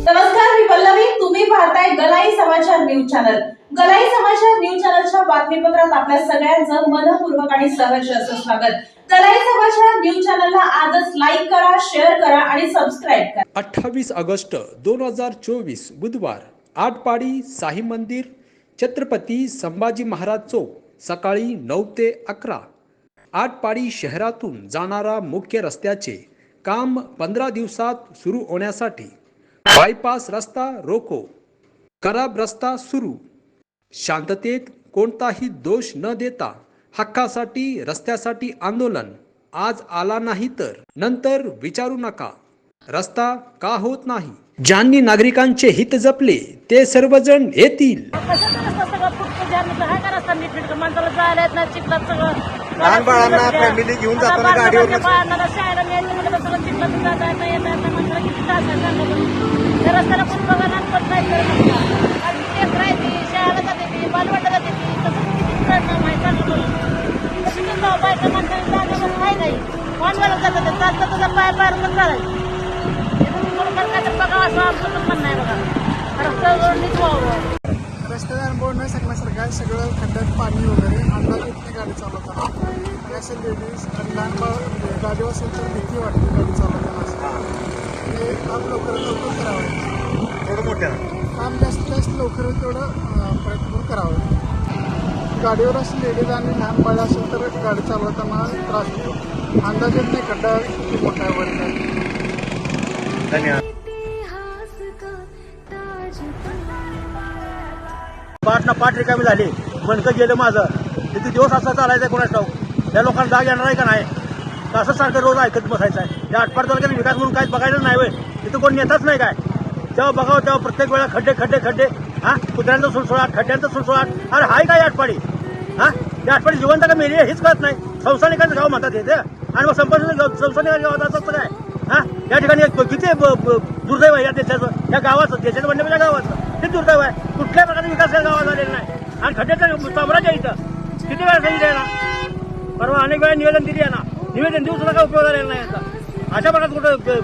नमस्कार मी पल्लवी. तुम्ही पाहताय गलाई समाचार न्यूज चॅनल. गलाई समाचार न्यूज चॅनलच्या बातमीपत्रात आपल्या सगळ्यांचं मनपूर्वक आणि सहर्ष असं स्वागत. गलाई समाचार न्यूज चॅनलला आजच लाईक करा शेअर करा आणि सबस्क्राईब करा. अठ्ठावीस ऑगस्ट दोन हजार चोवीस बुधवार आटपाडी साई मंदिर छत्रपती संभाजी महाराज चौक सकाळी नऊ ते अकरा. आटपाडी शहरातून जाणारा मुख्य रस्त्याचे काम पंधरा दिवसात सुरू होण्यासाठी बायपास रस्ता रोको. खराब रस्ता सुरू. शांततेत कोणताही दोष न देता हक्कासाठी रस्त्यासाठी आंदोलन आज आला नाही तर. नंतर विचारू नका. रस्ता का होत नाही? ज्यांनी नागरिकांचे हित जपले ते सर्वजण येतील. लहान बाळांना घेऊन जाताना आता गाडीवर माणसाला आहे त्या रस्त्याला पण बघा ना पण नाही करत आता. ती, शाळेला जाते ती बालवाडीला जाते ती तसं किती परिणाम आहे सांगा बरं. तसं बायका जाण्यावर नाही काही जातात चालतं तर पाय पाय पण चालायचं काय असं आमचं पण म्हणणं आहे बघा सांगण्यासारखं सगळं खड्ड्यात पाणी वगैरे अंदाज येत गाडी चालवताना आणि असे लेडीज आणि लहान बाळ गाडीवर गाडी असेल तर भीती वाटते गाडी चालवताना असं हे काम लवकरात लवकर करावं. थोडं मोठ्या. काम जास्तीत जास्त लवकर तेवढं प्रयत्न करावं. गाडीवर असे लेडीज आणि लहान बाळ असेल तर गाडी चालवताना त्रास होतो. अंदाज येत नाही खड्डा किती मोठा आहे वगैरे काय धन्यवाद. पाठ ना पाठ रिकामी झाली. मणकं गेलं माझं. किती दिवस असं चालायचं कोणाच ठाऊक? त्या लोकांना जाग येणार आहे का नाही? का असं सारखं रोज ऐकत बसायचं आहे. या आठपाड तालुक्यात विकास म्हणून काहीच बघायचं नाही वेळ तिथं कोण नेताच नाही काय? जेव्हा बघावं तेव्हा प्रत्येक वेळा खड्डे खड्डे खड्डे. हा? कुत्र्यांचा सुळसुळाट खड्ड्यांचा सुळसुळाट. अरे हाय काय आठपाडी हा? या आठपाडी जिवंत का मेली हेच कळत नाही. संस्थानिकांचं गाव म्हणतात हे ते. आणि मग संपर्क संस्थानिकांच्या गावात असं काय? हा? या ठिकाणी किती दुर्दैव आहे या देशाचं. या गावाचं देशाचं म्हणण्याच्या म्हणजे गावाचं. ते दुर्दैव आहे. कुठल्या प्रकारचा विकास या गावात झालेला नाही. आणि खड्ड्याचं साम्राज्य इथं. किती वेळा सांगितलं ना परवा अनेक वेळा निवेदन दिली आहे ना निवेदन देऊ सुद्धा काय उपयोग झालेला नाही याचा. अशा प्रकारे कुठं अ,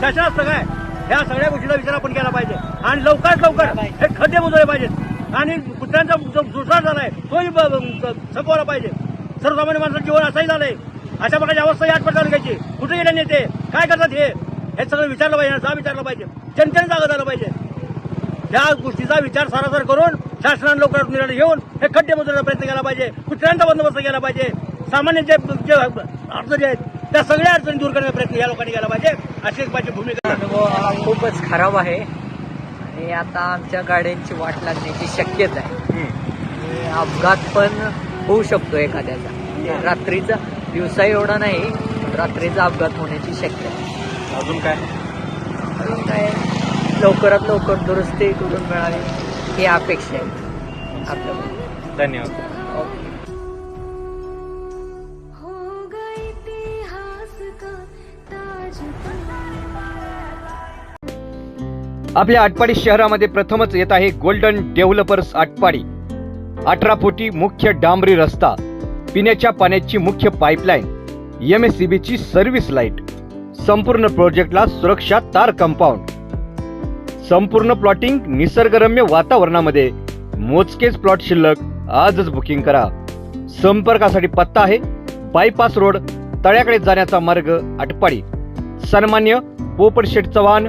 शासन असतं काय? ह्या सगळ्या गोष्टीचा विचार आपण केला पाहिजे. आणि लवकरात लवकर हे खड्डे बुजवले पाहिजेत. आणि कुत्र्यांचा जो दुसरा झालाय तोही संपवला पाहिजे. सर्वसामान्य माणसाचं जीवन असंही झालंय. अशा प्रकारची अवस्था याच प्रकार घ्यायची. कुठे गेले नेते? काय करतात हे? हे सगळं विचारलं पाहिजे जा विचारलं पाहिजे. जनतेने जागा झालं पाहिजे. त्या गोष्टीचा विचार सारासार करून शासनाने लवकर निर्णय घेऊन हे खड्डे बुजवण्याचा प्रयत्न केला पाहिजे. कुत्र्यांचा बंदोबस्त केला पाहिजे. सामान्य जे जे अडचणी आहेत त्या सगळ्या अडचणी दूर करण्याचा प्रयत्न या लोकांनी केला पाहिजे. अशी एक माझी भूमिका अनुभव खूपच खराब आहे. आणि आता आमच्या गाड्यांची वाट लागण्याची शक्यता आहे. आणि अपघात पण होऊ शकतो एखाद्याचा. रात्रीचा दिवसा एवढा नाही रात्रीचा अपघात होण्याची शक्यता आहे. अजून काय? अजून काय? लवकरात लवकर दुरुस्ती करून मिळावी ही अपेक्षा आहे. आपल्याकडून धन्यवाद. आपल्या आटपाडी शहरामध्ये प्रथमच येत आहे गोल्डन डेव्हलपर्स आटपाडी. अठरा फुटी मुख्य डांबरी रस्ता पिण्याच्या पाण्याची मुख्य पाईपलाईन एम एस सी बीची सर्व्हिस लाइट संपूर्ण प्रोजेक्टला सुरक्षा तार कंपाऊंड. संपूर्ण प्लॉटिंग निसर्गरम्य वातावरणामध्ये मोजकेच प्लॉट शिल्लक आजच बुकिंग करा. संपर्कासाठी पत्ता आहे बायपास रोड तळ्याकडे जाण्याचा मार्ग आटपाडी. सन्मान्य पोपटशेठ चव्हाण